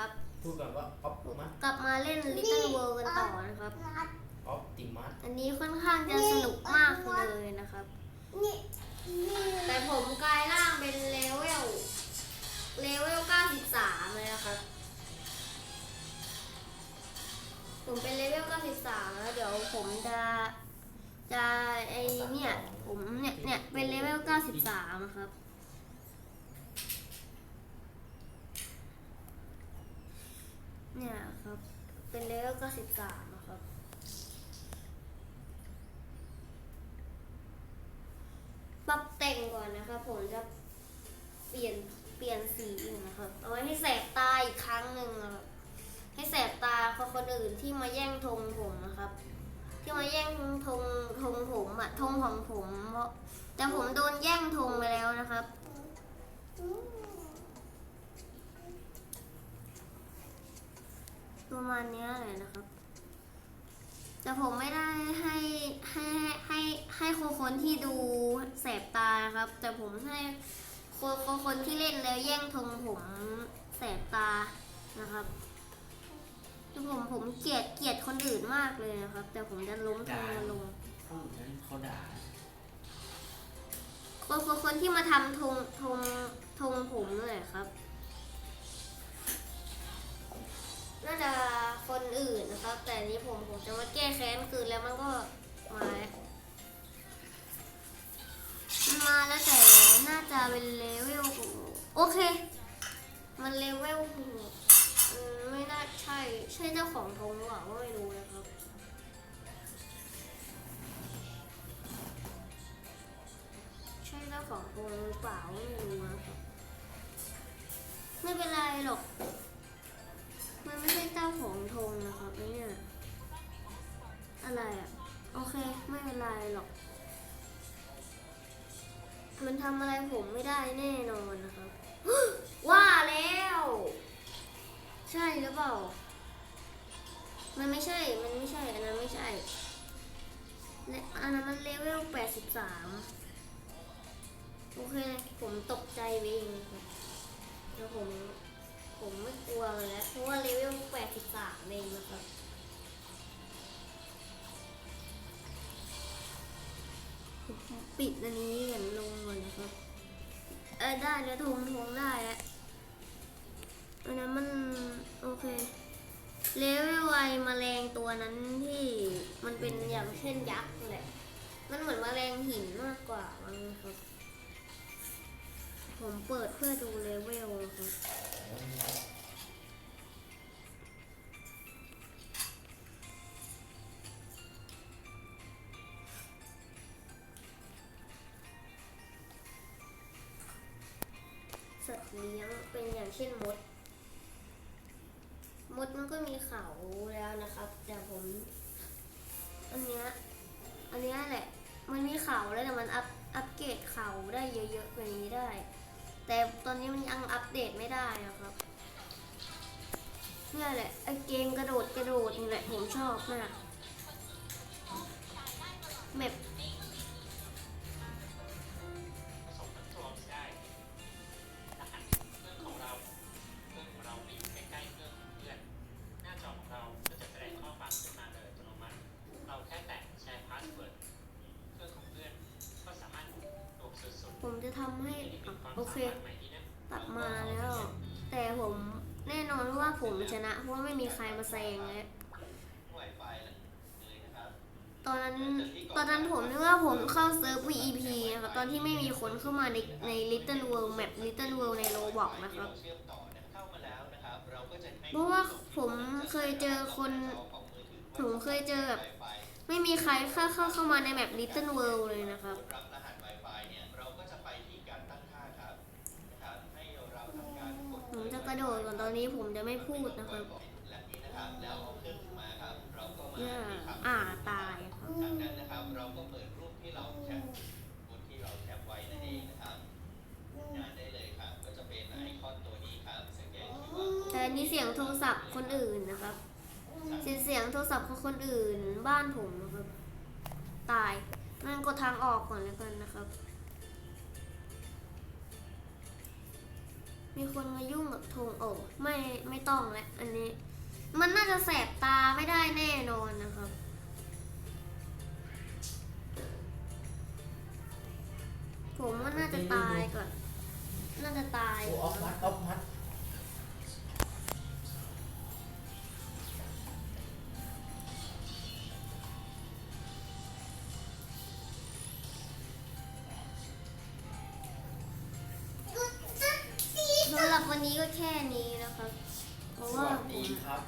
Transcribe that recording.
ครับพูดแบบว่าออฟมัสกลับมาเล่น Little World กันต่อนะครับ ออฟติมัสอันนี้ค่อนข้างจะสนุกมากเลยนะครับแต่ผมกลายร่างเป็นเลเวลเลเวล 93 เลยนะครับ ผมเป็นเลเวล 93 แล้วเดี๋ยวผมจะจะไอเนี่ย ผมเนี่ยเนี่ยเป็นเลเวล 93ครับ เนี่ยครับ เป็นเลเวล93นะครับ ปรับแต่งก่อนนะครับ ผมจะเปลี่ยนเปลี่ยนสีอีกนะครับ เอาไว้ให้แสบตาอีกครั้งหนึ่งนะครับ ให้แสบตาของคนอื่นที่มาแย่งธงผมนะครับ ที่มาแย่งธงธงผมอะธงของผมเพราะแต่ผมโดนแย่งธงไปแล้วนะครับ ประมาณนี้ยเลยนะครับ แต่ผมไม่ได้ให้ให้ให้ให้คนคนที่ดูแสบตาครับ แต่ผมให้คนคนคนที่เล่นแล้วแย่งธงผมแสบตานะครับแต่ผมผมเกลียดเกลียดคนอื่นมากเลยนะครับ แต่ผมจะล้มธงมันลงพูดนั้นเขาด่าคนคนคนที่มาทำธงธงธงผมเลยครับ จะคนอื่นนะครับ แต่นี้ผมผมจะมาแก้แค้นคืนแล้วมันก็มามาแล้วแต่น่าจะเป็นเลเวลโอเค มันเลเวลไม่น่าใช่ใช่เจ้าของธงหรือเปล่าก็ไม่รู้นะครับใช่เจ้าของธงหรือเปล่าไม่รู้นะครับไม่เป็นไรหรอก มันไม่ใช่เจ้าของธงนะครับเนี่ยอะไรอะ โอเค ไม่เป็นไรหรอก มันทำอะไรผมไม่ได้แน่นอนนะครับ ว่าแล้ว ใช่หรือเปล่า มันไม่ใช่ มันไม่ใช่ อันนั้นไม่ใช่และอันนั้นมันเลเวลแปดสิบสามโอเค ผมตกใจไปเองครับแล้วผม ผมไม่กลัวเลยแล้วเพราะว่าเลเวล83เองนะครับปิดอันนี้กันลงก่อนนะครับ เออได้แล้วทงทงได้แล้วอันนั้นมัน โอเค เลเวลไวมแมลงตัวนั้นที่มันเป็นอย่างเช่นยักษ์แหละ มันเหมือนมแมลงหินมากกว่ามั้งครับ ผมเปิดเพื่อดูเลเวล อย่างเช่นมด มดมันก็มีเขาแล้วนะครับ แต่ผม อันเนี้ย อันเนี้ยแหละ มันมีเขาแล้วแต่มันอัพอัปเกรดเขาได้เยอะๆกว่านี้ได้ แต่ตอนนี้มันยังอัปเดตไม่ได้นะครับเนี่ยแหละไอเกมกระโดดกระโดดนี่แหละผมชอบมากแมป ทำให้โอเค ตัดมาแล้ว แต่ผมแน่นอนว่าผมชนะ เพราะว่าไม่มีใครมาแซงแล้วตอนนั้นตอนนั้นผมนึกว่าผมเข้าเซิร์ฟ VEP นะครับตอนที่ไม่มีคนเข้ามาในใน Little World Map Little World ใน Roblox นะครับเพราะว่าผมเคยเจอคนผมเคยเจอแบบไม่มีใครเข้าเข้าเข้ามาในแมป Little World เลยนะครับ ผมจะกระโดดก่อนตอนนี้ผมจะไม่พูดนะครับและนี้นะครับแล้วเอาเครื่องมาครับเราก็มาเนี่ยที่ครับอ่าตายครับจากนั้นนะครับเราก็เปิดรูปที่เราแคปบนที่เราแคปไว้นั่นเองนะครับงานได้เลยครับก็จะเป็นไอคอนตัวนี้ครับสแกน QR แต่อันนี้เสียงโทรศัพท์คนอื่นนะครับเสียงเสียงโทรศัพท์ของคนอื่นบ้านผมนะครับ ตายนั่นก็ทางออกก่อนแล้วกันนะครับ มีคนมายุ่งกับธงโอ้ไม่ไม่ต้องแล้วอันนี้ มันน่าจะแสบตาไม่ได้แน่นอนนะครับ ผมว่าน่าจะตายก่อน น่าจะตาย โอ้ออฟมัดออฟมัด นี้ก็แค่นี้นะครับ เพราะว่าผม ครับ